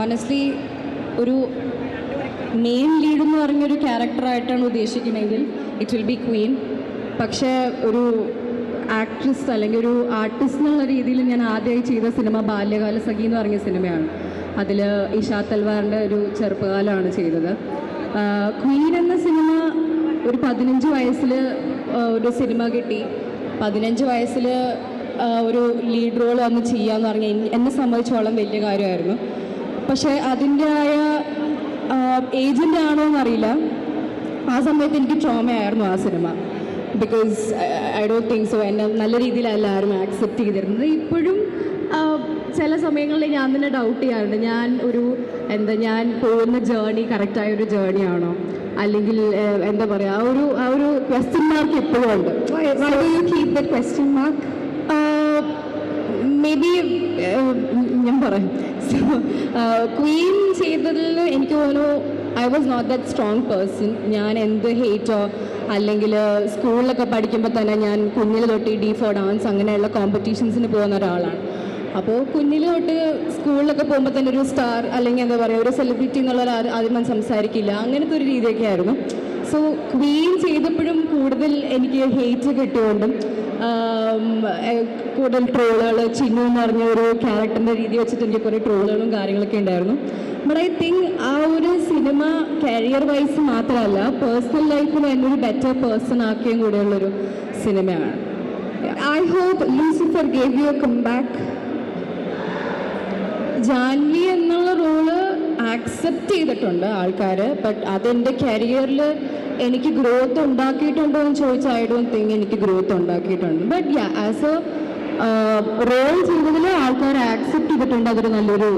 Honestly ഒരു main lead എന്ന് പറഞ്ഞൊരു ക്യാരക്ടറായിട്ടാണ് ഉദ്ദേശിക്കുന്നതെങ്കിൽ ഇറ്റ് വിൽ ബി ക്വീൻ പക്ഷേ ഒരു ആക്ട്രസ് അല്ലെങ്കിൽ ഒരു ആർട്ടിസ്റ്റ് എന്നുള്ള രീതിയിൽ ഞാൻ ആദ്യമായി ചെയ്ത സിനിമ ബാല്യകാല സഖി എന്ന് പറഞ്ഞ സിനിമയാണ് അതിൽ ഇഷാ തൽവാറിന്റെ ഒരു ചെറുപ്പകാലമാണ് ചെയ്തത്. ക്വീൻ എന്ന സിനിമ ഒരു പതിനഞ്ച് വയസ്സിൽ ഒരു സിനിമ കിട്ടി. പതിനഞ്ച് വയസ്സിൽ ഒരു ലീഡ് റോൾ വന്ന് ചെയ്യാന്ന് പറഞ്ഞാൽ എന്നെ- സംബന്ധിച്ചോളം വലിയ കാര്യമായിരുന്നു. പക്ഷേ അതിന്റെതായ ഏജന്റ് ആണോ എന്നറിയില്ല. ആ സമയത്ത് എനിക്ക് ട്രോമയായിരുന്നു ആ cinema. Because I don't think so എന്നെ നല്ല രീതിയിലല്ല ആരും ആക്സെപ്റ്റ് ചെയ്തിരുന്നത്. ഇപ്പോഴും ചില സമയങ്ങളിൽ ഞാൻ തന്നെ ഡൗട്ട് ചെയ്യാറുണ്ട്. ഞാൻ ഒരു എന്താ ഞാൻ പോകുന്ന ജേണി കറക്റ്റായ ഒരു ജേണി ആണോ? അല്ലെങ്കിൽ എന്താ പറയുക ആ ഒരു ആ ഒരു ക്വസ്റ്റ്യൻ മാർക്ക് എപ്പോഴും ഉണ്ട്. ക്വസ്റ്റ്യൻ why മേ ബി ഞാൻ പറയാം. ക്വീൻ ചെയ്തതിൽ എനിക്ക് തോന്നുന്നു I was not that strong person ഞാൻ എന്ത് ഹേറ്റോ അല്ലെങ്കിൽ സ്കൂളിലൊക്കെ പഠിക്കുമ്പോൾ തന്നെ ഞാൻ കുഞ്ഞിൽ തൊട്ട് ഡി ഫോർ ഡാൻസ് അങ്ങനെയുള്ള കോമ്പറ്റീഷൻസിന് പോകുന്ന ഒരാളാണ്. അപ്പോൾ കുഞ്ഞിൽ തൊട്ട് സ്കൂളിലൊക്കെ പോകുമ്പോൾ തന്നെ ഒരു സ്റ്റാർ അല്ലെങ്കിൽ എന്താ പറയുക ഒരു സെലിബ്രിറ്റി എന്നുള്ള ആദ്യം സംസാരിക്കില്ല. അങ്ങനത്തെ ഒരു രീതിയൊക്കെ ആയിരുന്നു. സോ ക്വീൻ ചെയ്തപ്പോഴും കൂടുതൽ എനിക്ക് ഹേറ്റ് കിട്ടിയോണ്ടും കൂടുതൽ ട്രോളുകൾ ചിന്നു എന്ന് പറഞ്ഞ ഒരു ക്യാരക്ടറിന്റെ രീതി വെച്ചിട്ട് എനിക്ക് കുറേ ട്രോളുകളും കാര്യങ്ങളൊക്കെ ഉണ്ടായിരുന്നു. ബട്ട് ഐ തിങ്ക് ആ ഒരു സിനിമ കരിയർ വൈസ് മാത്രമല്ല പേഴ്സണൽ ലൈഫിൽ എന്നെ ഒരു ബെറ്റർ പേഴ്സൺ ആക്കിയും കൂടെയുള്ളൊരു സിനിമയാണ്. I hope Lucifer gave you come back Janvi എന്നുള്ള റോൾ ആക്സെപ്റ്റ് ചെയ്തിട്ടുണ്ട് ആൾക്കാർ ബട്ട് അതെന്റെ കരിയറിൽ എനിക്ക് ഗ്രോത്ത് ഉണ്ടാക്കിയിട്ടുണ്ടോ എന്ന് ചോദിച്ചാൽ ഐ ഡോണ്ട് തിങ്ക് എനിക്ക് ഗ്രോത്ത് ഉണ്ടാക്കിയിട്ടുണ്ട്. But yeah as a role ചെയ്തതിൽ ആൾക്കാർ ആക്സെപ്റ്റ് ചെയ്തിട്ടുണ്ട്. അതൊരു നല്ലൊരു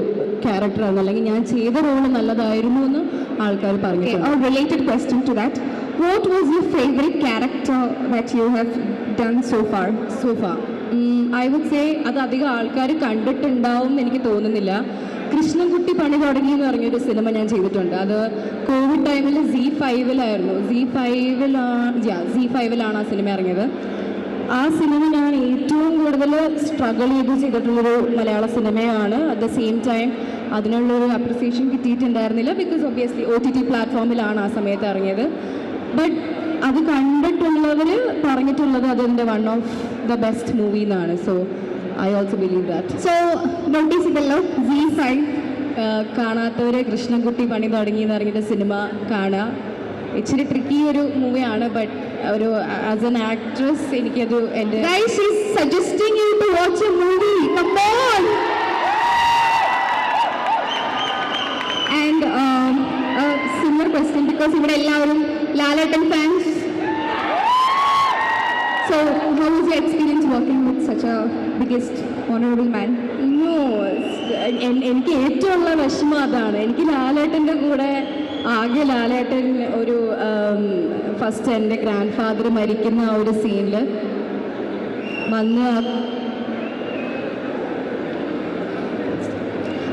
ക്യാരക്ടറാണ് അല്ലെങ്കിൽ ഞാൻ ചെയ്ത റോൾ നല്ലതായിരുന്നു എന്ന് ആൾക്കാർ പറഞ്ഞു related question to that what was your favourite character that you have done so far so far so far I would say അത് അധികം ആൾക്കാർ കണ്ടിട്ടുണ്ടാവും എന്ന് എനിക്ക് തോന്നുന്നില്ല. കൃഷ്ണൻകുട്ടി പണി തുടങ്ങി എന്ന് പറഞ്ഞൊരു സിനിമ ഞാൻ ചെയ്തിട്ടുണ്ട്. അത് കോവിഡ് ടൈമിൽ സി ഫൈവിലായിരുന്നു. സി ഫൈവിലാണ് സി ഫൈവിലാണ് ആ സിനിമ ഇറങ്ങിയത്. ആ സിനിമ ഞാൻ ഏറ്റവും കൂടുതൽ സ്ട്രഗിൾ ചെയ്ത് ചെയ്തിട്ടുള്ളൊരു മലയാള സിനിമയാണ്. അറ്റ് ദ സെയിം ടൈം അതിനുള്ളൊരു appreciation കിട്ടിയിട്ടുണ്ടായിരുന്നില്ല because obviously O T T പ്ലാറ്റ്ഫോമിലാണ് ആ സമയത്ത് ഇറങ്ങിയത്. ബട്ട് അത് കണ്ടിട്ടുള്ളവർ പറഞ്ഞിട്ടുള്ളത് അതെന്റെ one of the best movie എന്നാണ് so I also believe that So, noticeable Z5. കാണാത്തവരെ കൃഷ്ണൻകുട്ടി പണി തുടങ്ങി എന്ന് പറഞ്ഞിട്ട് സിനിമ കാണുക ഇച്ചിരി ട്രിക്കി ഒരു മൂവിയാണ് ബട്ട് ഒരു ആസ് എൻ ആക്ട്രസ് എനിക്കത് എന്റെ a movie. Come on! And um, a similar question because ഇവിടെ എല്ലാവരും Lalettan fans. So, how was your experience working with such a biggest honourable man N- എനിക്ക് ഏറ്റവും ഉള്ള വിഷമം അതാണ്. എനിക്ക് ലാലേട്ടന്റെ കൂടെ ആകെ ലാലേട്ടൻ ഒരു ഫസ്റ്റ് എന്റെ ഗ്രാൻഡ് ഫാദർ മരിക്കുന്ന ആ ഒരു സീനിൽ വന്ന്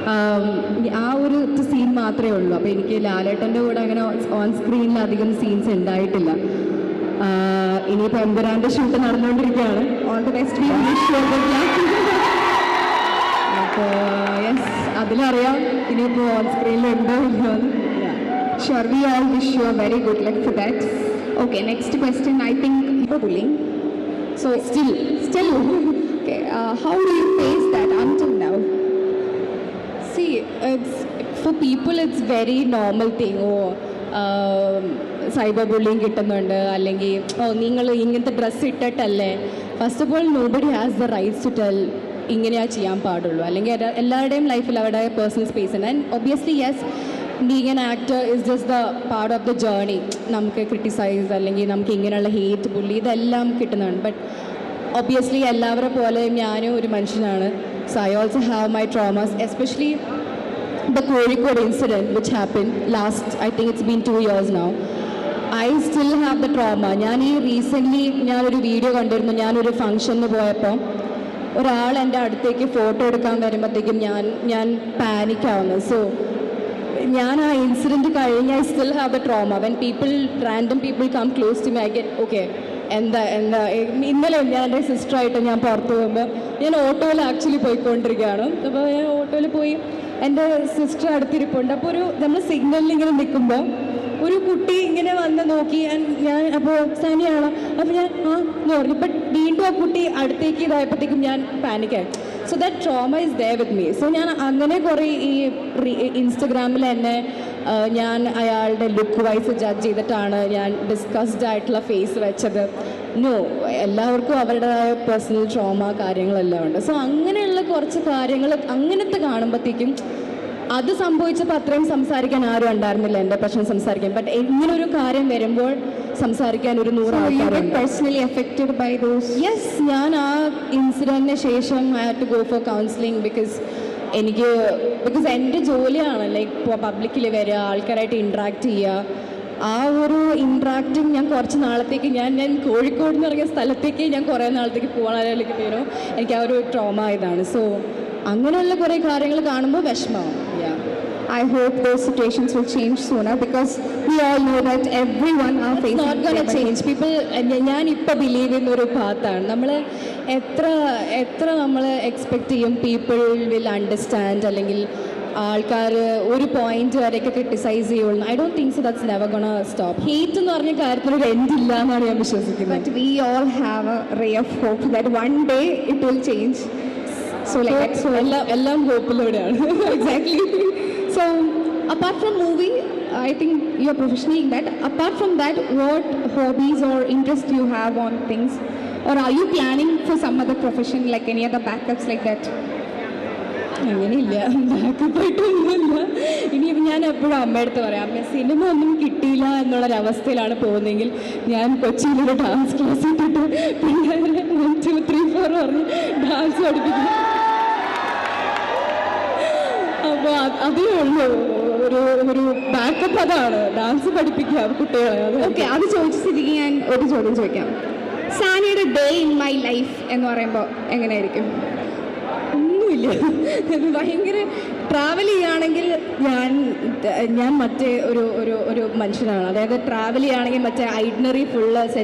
ആം, ഒരു സീൻ മാത്രമേ ഉള്ളൂ. അപ്പോൾ എനിക്ക് ലാലേട്ടന്റെ കൂടെ അങ്ങനെ ഓൺ സ്ക്രീനിൽ അധികം സീൻസ് ഉണ്ടായിട്ടില്ല. ഇനിയിപ്പോൾ എമ്പുരാന്റെ ഷൂട്ട് നടന്നുകൊണ്ടിരിക്കുകയാണ്. All the best. അതിലറിയാം ഇനിയിപ്പോൾ ഓൺ സ്ക്രീനിൽ ഉണ്ടോ ഇല്ലയോ എന്ന് Yeah. Sure, we all wish you a very good luck for that. Okay, next question. I think bullying. So still, still. Okay, uh, how do you face that until now? See, it's for people it's very normal thing. Oh cyber bullying കിട്ടുന്നുണ്ട് അല്ലെങ്കിൽ ഓ നിങ്ങൾ ഇങ്ങനത്തെ dress ഇട്ടിട്ടല്ലേ first of all nobody has the rights to tell ഇങ്ങനെയാ ചെയ്യാൻ പാടുള്ളൂ. അല്ലെങ്കിൽ എല്ലാ- എല്ലാവരുടെയും ലൈഫിൽ അവരുടെ പേഴ്സണൽ സ്പേസ് ഉണ്ട്. And obviously yes being an actor is just the part of the journey നമുക്ക് ക്രിട്ടിസൈസ് അല്ലെങ്കിൽ നമുക്ക് ഇങ്ങനെയുള്ള ഹേറ്റ് ബുള്ളി ഇതെല്ലാം കിട്ടുന്നതാണ്. ബട്ട് ഒബിയസ്ലി എല്ലാവരെ പോലെ ഞാനും ഒരു മനുഷ്യനാണ്. So I also have my traumas especially the Kozhikode incident which happened last I think it's been two years now I still have the trauma ഞാൻ ഈ റീസെന്റ്ലി ഞാനൊരു വീഡിയോ കണ്ടിരുന്നു. ഞാനൊരു ഫംഗ്ഷന് പോയപ്പോൾ ഒരാൾ എന്റെ അടുത്തേക്ക് ഫോട്ടോ എടുക്കാൻ വരുമ്പോഴത്തേക്കും ഞാൻ ഞാൻ പാനിക്കാവുന്നു. സോ ഞാൻ ആ ഇൻസിഡന്റ് കഴിഞ്ഞ് I still have a trauma when people random people come close to my get okay എന്താ എന്താ ഇന്നലെ ഞാൻ എന്റെ സിസ്റ്ററായിട്ട് ഞാൻ പുറത്ത് പോകുമ്പോൾ ഞാൻ ഓട്ടോയിൽ ആക്ച്വലി പോയിക്കൊണ്ടിരിക്കുകയാണ്. അപ്പോൾ ഞാൻ ഓട്ടോയിൽ പോയി എന്റെ സിസ്റ്റർ അടുത്തിരിപ്പുണ്ട്. അപ്പോൾ ഒരു നമ്മൾ സിഗ്നലിൽ ഇങ്ങനെ നിൽക്കുമ്പോൾ ഒരു കുട്ടി ഇങ്ങനെ വന്ന് നോക്കി ഞാൻ അപ്പോൾ സനിയാണ്. അപ്പോൾ ഞാൻ ആ എന്ന് പറഞ്ഞു. ഇപ്പം വീണ്ടും ആ കുട്ടി അടുത്തേക്ക് ഇതായപ്പോഴത്തേക്കും ഞാൻ പാനിക്കായി so that trauma is there with me so ഞാൻ അങ്ങനെ കുറേ ഈ ഇൻസ്റ്റഗ്രാമിൽ എന്നെ ഞാൻ അയാളുടെ ലുക്ക് വൈസ് ജഡ്ജ് ചെയ്തിട്ടാണ് ഞാൻ ഡിസ്കസ്ഡ് ആയിട്ടുള്ള ഫേസ് വെച്ചത്. നോ എല്ലാവർക്കും അവരുടേതായ പേഴ്സണൽ ട്രോമ കാര്യങ്ങളെല്ലാം ഉണ്ട്. സോ അങ്ങനെയുള്ള കുറച്ച് കാര്യങ്ങൾ അങ്ങനത്തെ കാണുമ്പോഴത്തേക്കും അത് സംഭവിച്ചപ്പോൾ അത്രയും സംസാരിക്കാൻ ആരും ഉണ്ടായിരുന്നില്ല എന്റെ പ്രശ്നം സംസാരിക്കാൻ. ബട്ട് ഇങ്ങനെ ഒരു കാര്യം വരുമ്പോൾ സംസാരിക്കാൻ ഒരു നൂറ് affected by those. യെസ് ഞാൻ ആ ഇൻസിഡന്റിന് ശേഷം I have to go for counselling because എനിക്ക് ബിക്കോസ് എന്റെ ജോലിയാണ് ലൈക്ക് പബ്ലിക്കിൽ വരിക ആൾക്കാരായിട്ട് ഇൻട്രാക്ട് ചെയ്യുക. ആ ഒരു ഇൻട്രാക്റ്റിങ് ഞാൻ കുറച്ച് നാളത്തേക്ക് ഞാൻ ഞാൻ കോഴിക്കോട് എന്ന് പറഞ്ഞ സ്ഥലത്തേക്ക് ഞാൻ കുറേ നാളത്തേക്ക് പോകാനായിട്ട് തീരും എനിക്ക് ആ ഒരു ട്രോമ ഇതാണ്. സോ അങ്ങനെയുള്ള കുറേ കാര്യങ്ങൾ കാണുമ്പോൾ യാ I hope those situations will change sooner because we all know that everyone are facing. not by day. change. People, ഞാൻ ഇപ്പോൾ ബിലീവ് ചെയ്യുന്ന ഒരു ഭാഗത്താണ് നമ്മൾ എത്ര എത്ര നമ്മൾ എക്സ്പെക്ട് ചെയ്യും പീപ്പിൾ വിൽ അണ്ടർസ്റ്റാൻഡ് അല്ലെങ്കിൽ ആൾക്കാർ ഒരു പോയിന്റ് വരെയൊക്കെ ക്രിട്ടിസൈസ് ചെയ്യുള്ളൂ I don't think so that's never gonna stop hate എന്ന് പറഞ്ഞ കാര്യത്തിൽ ഒരു എൻഡ് ഇല്ല എന്നാണ് ഞാൻ വിശ്വസിക്കുന്നത് but we all have a ray of hope that one day it will change. So like that. So എല്ലാം എല്ലാം ഹോപ്പിലൂടെയാണ് exactly. so apart from movie, I think you're professional in that. Apart from that, what hobbies or interests you have on things? Or are you planning for some other profession like any other backups like that? അങ്ങനെയില്ല backup ആയിട്ടൊന്നുമില്ല ഇനി ഞാൻ എപ്പോഴും അമ്മയടുത്ത് പറയാം അമ്മ cinema ഒന്നും കിട്ടിയില്ല എന്നുള്ളൊരവസ്ഥയിലാണ് പോകുന്നതെങ്കിൽ ഞാൻ കൊച്ചിയിലൊരു ഡാൻസ് ക്ലാസ് ഇട്ടിട്ട് പിള്ളേരെ വൺ ടു ത്രീ ഫോർ പറഞ്ഞ് ഡാൻസ് പഠിപ്പിക്കും അപ്പോൾ അതേ ഉള്ളൂ. ഒരു ഒരു ബാക്കപ്പ് അതാണ്. ഡാൻസ് പഠിപ്പിക്കുക കുട്ടികളെ. ഓക്കെ അത് ചോദിച്ച സ്ഥിതിക്ക് ഞാൻ ഒരു ചോദ്യം ചോദിക്കാം. സാനിയുടെ ഡേ ഇൻ മൈ ലൈഫ് എന്ന് പറയുമ്പോൾ എങ്ങനെയായിരിക്കും? ഒന്നുമില്ല. ഭയങ്കര ട്രാവൽ ചെയ്യുകയാണെങ്കിൽ ഞാൻ ഞാൻ മറ്റേ ഒരു ഒരു ഒരു മനുഷ്യനാണ്. അതായത് ട്രാവൽ ചെയ്യുകയാണെങ്കിൽ മറ്റേ ഐഡിനറി ഫുള്ള്